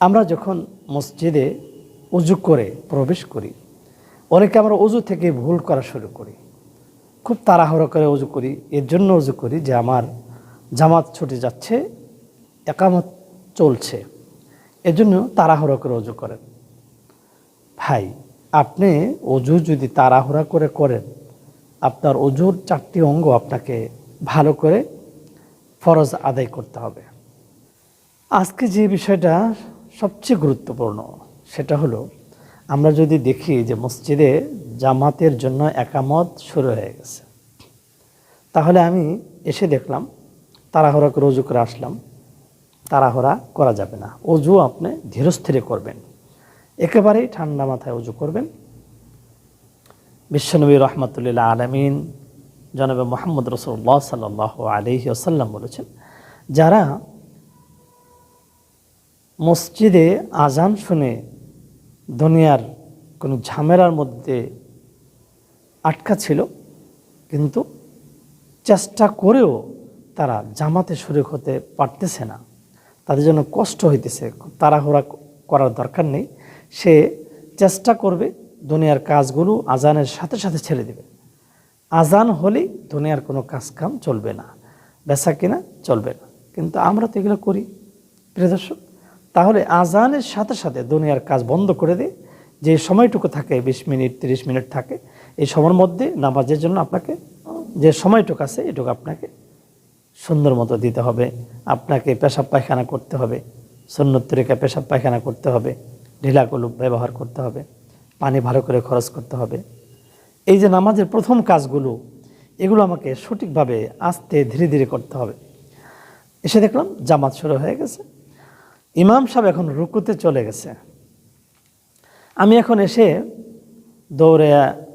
আমরা যখন মসজিদে উজু করে প্রবেশ করি, অনেকে আমরা উজু থেকে ভুল করা শুরু করি। খুব তাড়াহুড়ো করে উজু করি, এর জন্য উজু করি যে আমার জামাত ছুটে যাচ্ছে, একামত চলছে। এজন্য তাড়াহুড়ো করে উজু করেন। ভাই, আপনি অজু যদি তাড়াহুড়া করে করেন, আপনার অজুর চারটি অঙ্গ আপনাকে ভালো করে ফরজ আদায় করতে হবে। আজকে যে বিষয়টা সবচেয়ে গুরুত্বপূর্ণ সেটা হলো, আমরা যদি দেখি যে মসজিদে জামাতের জন্য একামত শুরু হয়ে গেছে। তাহলে আমি এসে দেখলাম, তাড়াহুড়া করে অজু করে আসলাম, তাড়াহুড়া করা যাবে না। অজু আপনি ধীরস্থিরে করবেন। একেবারেই ঠান্ডা মাথায় উজু করবেন। বিশ্বনবী রহমতুল্লাহ আলমিন জনাবে মোহাম্মদ রসুল্লাহ সাল্লাহ আলহি আসাল্লাম বলেছেন, যারা মসজিদে আজান শুনে দুনিয়ার কোনো ঝামেলার মধ্যে আটকা ছিল, কিন্তু চেষ্টা করেও তারা জামাতে শরিক হতে পারতেছে না। তাদের জন্য কষ্ট হইতেছে তাড়াহুড়া করার দরকার নেই। সে চেষ্টা করবে দুনিয়ার কাজগুলো আজানের সাথে সাথে ছেড়ে দেবে। আজান হলেই দুনিয়ার কোনো কাজ কাম চলবে না, বেচা কিনা চলবে না। কিন্তু আমরা তো এগুলো করি। প্রিয় দর্শক তাহলে আজানের সাথে সাথে দুনিয়ার কাজ বন্ধ করে দিয়ে যে সময়টুকু থাকে, বিশ মিনিট, তিরিশ মিনিট থাকে, এই সময়ের মধ্যে নামাজের জন্য আপনাকে, যে সময়টুকু আছে, এটুকু আপনাকে সুন্দর মতো দিতে হবে। আপনাকে পেশাব পায়খানা করতে হবে সুন্নতরিকা পেশাব পায়খানা করতে হবে ঢিলাগুলো ব্যবহার করতে হবে, পানি ভালো করে খরচ করতে হবে। এই যে নামাজের প্রথম কাজগুলো, এগুলো আমাকে সঠিকভাবে আস্তে ধীরে ধীরে করতে হবে। এসে দেখলাম জামাত শুরু হয়ে গেছে। ইমাম সাহেব এখন রুকুতে চলে গেছে। আমি এখন এসে দৌড়ে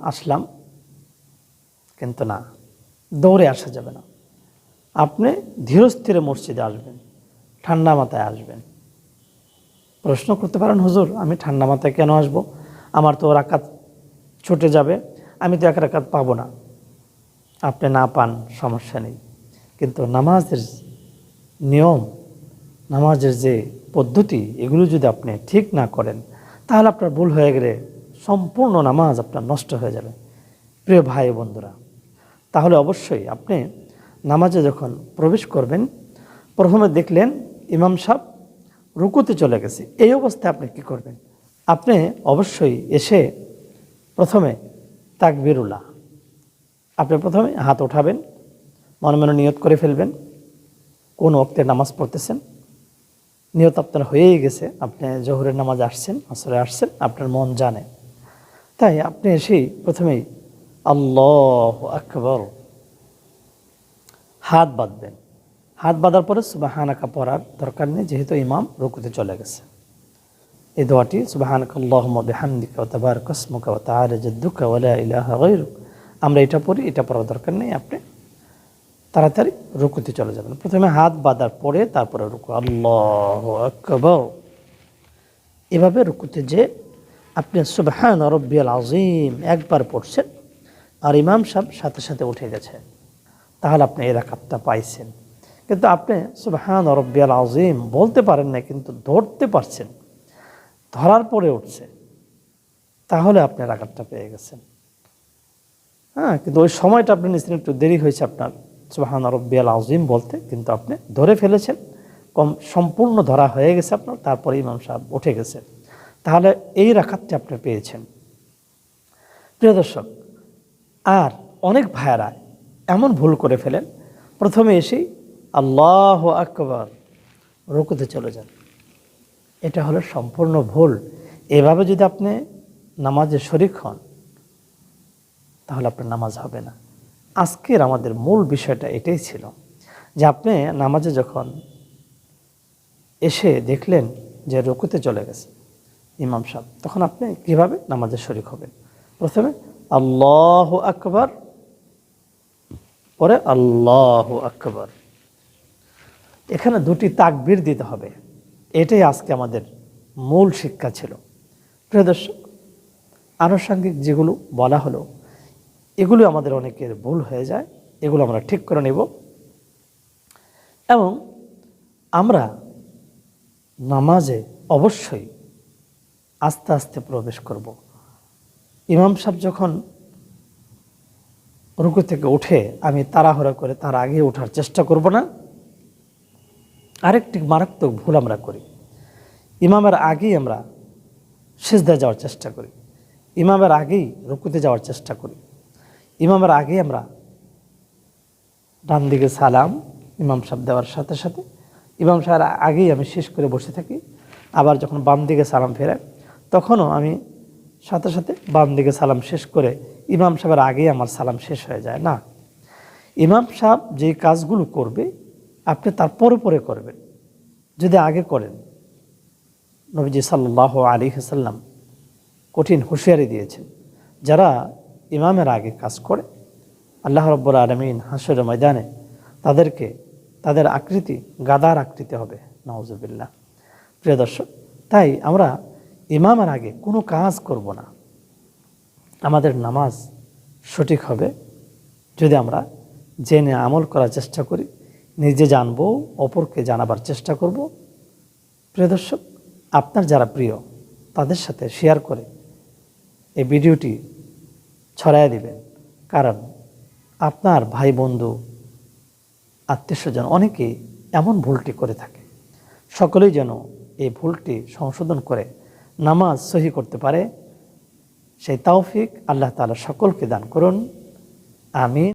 আসলাম, কিন্তু না, দৌড়ে আসা যাবে না। আপনি ধীরস্থিরে মসজিদে আসবেন, ঠান্ডা মাথায় আসবেন। প্রশ্ন করতে পারেন, হুজুর, আমি ঠান্ডা মাথায় কেন আসব? আমার তো রাকাত ছুটে যাবে, আমি তো এক রাকাত পাবো না। আপনি না পান, সমস্যা নেই। কিন্তু নামাজের নিয়ম নামাজের যে পদ্ধতি, এগুলো যদি আপনি ঠিক না করেন, তাহলে আপনার ভুল হয়ে গেলে সম্পূর্ণ নামাজ আপনার নষ্ট হয়ে যাবে। প্রিয় ভাই বন্ধুরা, তাহলে অবশ্যই আপনি নামাজে যখন প্রবেশ করবেন, প্রথমে দেখলেন ইমাম সাহ রুকুতে চলে গেছে। এই অবস্থায় আপনি কি করবেন? আপনি অবশ্যই এসে প্রথমে তাকবিরুল্লাহ, আপনি প্রথমে হাত ওঠাবেন, মনে মনে নিয়ত করে ফেলবেন, কোন অক্তে নামাজ পড়তেছেন নিয়ত আপনার হয়েই গেছে। আপনি জোহরের নামাজ আসছেন, আসরে আসছেন, আপনার মন জানে। তাই আপনি এসেই প্রথমেই আল্লাহ আকবর হাত বাঁধবেন। হাত বাঁধার পরে সুবাহানাকা পড়ার দরকার নেই, যেহেতু ইমাম রুকুতে চলে গেছে। এই দোয়াটি সুবাহানাক আল্লাহম বেহান্দিকা ও তাবার আমরা এটা পড়ি, এটা পড়ার দরকার নেই। আপনি তাড়াতাড়ি রুকুতে চলে যাবেন। প্রথমে হাত বাঁধার পরে তারপরে রুকু। আল্লাহ এভাবে রুকুতে যে আপনি সুবহান রব্বিয়াল আজিম একবার পড়ছেন, আর ইমাম সাহেব সাথে সাথে উঠে গেছে, তাহলে আপনি এই রাকাতটা পাইছেন। কিন্তু আপনি সুবহান রব্বিয়াল আজিম বলতে পারেন না, কিন্তু ধরতে পারছেন। ধরার পরে উঠছে, তাহলে আপনি রাকাতটা পেয়ে গেছেন। হ্যাঁ কিন্তু ওই সময়টা আপনি নিশ্চয় একটু দেরি হয়েছে আপনার। সুবাহান রব্বিয়াল আজিম বলতে কিন্তু আপনি ধরে ফেলেছেন। কম সম্পূর্ণ ধরা হয়ে গেছে আপনার, তারপরে ইমাম সাহেব উঠে গেছে। তাহলে এই রাখাতটি আপনি পেয়েছেন। প্রিয় দর্শক, আর অনেক ভাইয়ারা এমন ভুল করে ফেলেন, প্রথমে এসেই আল্লাহ আকবর রুকুতে চলে যান। এটা হলো সম্পূর্ণ ভুল। এভাবে যদি আপনি নামাজে শরিক হন, তাহলে আপনার নামাজ হবে না। আজকের আমাদের মূল বিষয়টা এটাই ছিল যে আপনি নামাজে যখন এসে দেখলেন যে রুকুতে চলে গেছে ইমাম সাহেব, তখন আপনি কীভাবে নামাজে শরিক হবেন? প্রথমে আল্লাহ আকবর, পরে আল্লাহ আকবর। এখানে দুটি তাকবির দিতে হবে। এটাই আজকে আমাদের মূল শিক্ষা ছিল। প্রিয় দর্শক, আনুষঙ্গিক যেগুলো বলা হলো এগুলো আমাদের অনেকের ভুল হয়ে যায়, এগুলো আমরা ঠিক করে নেব। এবং আমরা নামাজে অবশ্যই আস্তে আস্তে প্রবেশ করব। ইমাম সাহেব যখন রুকু থেকে উঠে আমি তাড়াহুড়া করে তার আগে ওঠার চেষ্টা করব না, আরেকটি মারাত্মক ভুল আমরা করি। ইমামের আগেই আমরা সেজদায় যাওয়ার চেষ্টা করি। ইমামের আগেই রুকুতে যাওয়ার চেষ্টা করি। ইমামের আগে আমরা ডান দিকে সালাম, ইমাম সাহেব দেওয়ার সাথে সাথে। ইমাম সাহেব আগেই আমি শেষ করে বসে থাকি। আবার যখন বাম দিকে সালাম ফেরাই, তখনও আমি সাথে সাথে বাম দিকে সালাম শেষ করে ইমাম সাহেবের আগেই আমার সালাম শেষ হয়ে যায়। না, ইমাম সাহেব যে কাজগুলো করবে, আপনি তার পরে পরে করবেন। যদি আগে করেন, নবীজি সাল্লাহ আলী হাসাল্লাম কঠিন হুঁশিয়ারি দিয়েছেন। যারা ইমামের আগে কাজ করে, আল্লাহ রব্বুর আলমিন হাসর ময়দানে তাদেরকে, তাদের আকৃতি গাদার আকৃতি হবে নওয়াজবিল্লা প্রিয় দর্শক, তাই আমরা ইমামের আগে কোনো কাজ করব না। আমাদের নামাজ সঠিক হবে যদি আমরা জেনে আমল করার চেষ্টা করি, নিজে জানব, অপরকে জানাবার চেষ্টা করব। প্রিয় দর্শক, আপনার যারা প্রিয়, তাদের সাথে শেয়ার করে এই ভিডিওটি ছড়াই দিবেন। কারণ আপনার ভাই বন্ধু আত্মীয়স্বজন অনেকেই এমন ভুলটি করে থাকে। সকলেই যেন এই ভুলটি সংশোধন করে নামাজ সহি করতে পারে। সেই তাওফিক আল্লাহ তালা সকলকে দান করুন। আমি